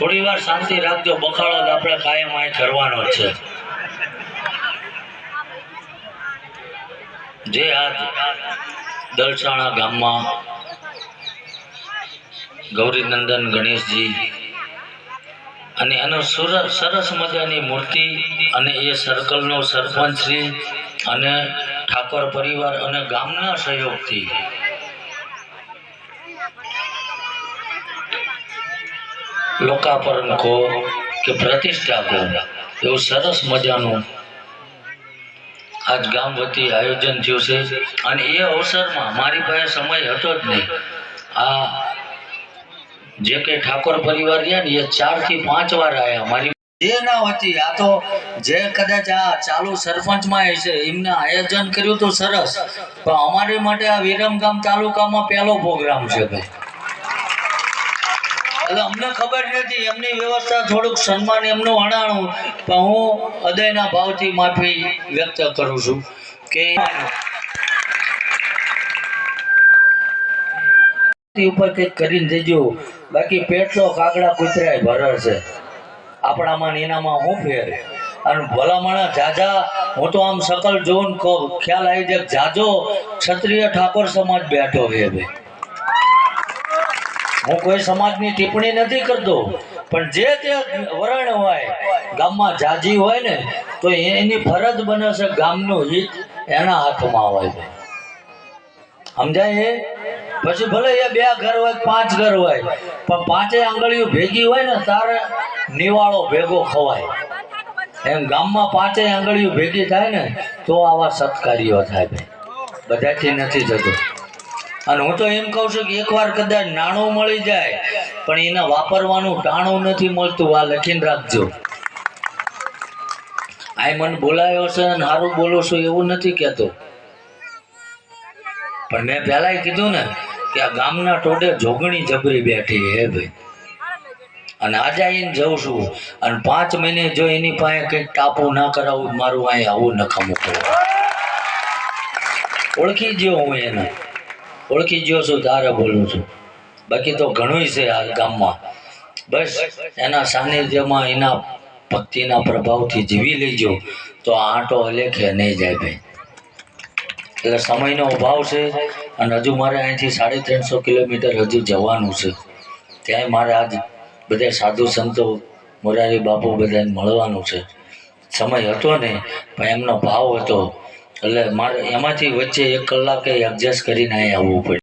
થોડી વાર શાંતિ રાખજો, બખાડો આપણે કાયમ અહીં કરવાનો છે. જે આજ દલસાણા ગામમાં ગૌરીનંદન ગણેશજી અને એનો સરસ મજાની મૂર્તિ અને એ સર્કલનો સરપંચ શ્રી અને ઠાકોર પરિવાર અને ગામના સહયોગથી લોકાર્પણ કહો કે પ્રતિષ્ઠા કહો એવું સરસ મજાનું આજ ગામ વતી આયોજન થયું છે. અને એ અવસરમાં મારી પાસે સમય હતો જ નહીં. આ જે કે ઠાકોર પરિવાર રહ્યા ને, એ ચારથી પાંચ વાર આવ્યા મારી જે ના હતી, આ તો જે કદાચ આ ચાલુ સરપંચમાં હશે એમને આયોજન કર્યું તો સરસ. પણ અમારી માટે આ વિરમગામ તાલુકામાં પહેલો પ્રોગ્રામ છે ભાઈ. એટલે અમને ખબર નથી, એમની વ્યવસ્થા થોડુંક સન્માન, એમનું અણાણું પણ હું હૃદયના ભાવથી માફી વ્યક્ત કરું છું કે ઉપર કંઈક કરીને દેજો. બાકી પેટલો કાગડા કૂતરાય ભરર છે. આપણામાં એનામાં હું ફેર? અને ભલામણા જાજા, હું તો આમ સકલ જોઉં ખ્યાલ આવી જાય જાજો, ક્ષત્રિય ઠાકોર સમાજ બેઠો છે ભાઈ. હું કોઈ સમાજની ટિપ્પણી નથી કરતો, પણ જે તે વરણ હોય, ગામમાં જાજી હોય ને, તો એની ફરજ બને છે ગામનું હિત એના હાથમાં હોય છે. સમજાય એ? પછી ભલે એ બે ઘર હોય પાંચ ઘર હોય, પણ પાંચેય આંગળીઓ ભેગી હોય ને, તારે નિવાળો ભેગો ખવાય. એમ ગામમાં પાંચેય આંગળીઓ ભેગી થાય ને, તો આવા સત્કાર્યો થાય બધાથી નથી થતું અને હું તો એમ કહું છું કે એકવાર કદાચ નાણું મળી જાય, પણ એને વાપરવાનું ટાણું નથી મળતું. આ લખીને રાખજો. આ મને બોલાયો છે અને સારું બોલું છું એવું નથી કહેતો. પણ મેં પહેલાં કીધું ને કે આ ગામના ટોડે જોગણી જબરી બેઠી હે ભાઈ. અને આજે આવીને જઉં છું. અને પાંચ મહિને જો એની પાસે કંઈક ટાપુ ના કરાવું, મારું અહીં આવું નખામું ઓળખી ગયો હું એને. ઓળખી ગયો છું, તારે બોલું છું. બાકી તો ઘણું છે આ ગામમાં. બસ, એના સાનિધ્યમાં, એના ભક્તિના પ્રભાવથી જીવી લેજો. તો આ આંટો હલેખે નહીં જાય ભાઈ. એટલે સમયનો અભાવ છે અને હજુ મારે અહીંથી સાડી ત્રણસો કિલોમીટર હજુ જવાનું છે. ત્યાંય મારે આજ બધા સાધુ સંતો, મોરારી બાપુ બધાને મળવાનું છે. સમય હતો ને, પણ એમનો ભાવ હતો એટલે મારે એમાંથી વચ્ચે એક કલાકે એડજસ્ટ કરીને અહીં આવવું પડ્યું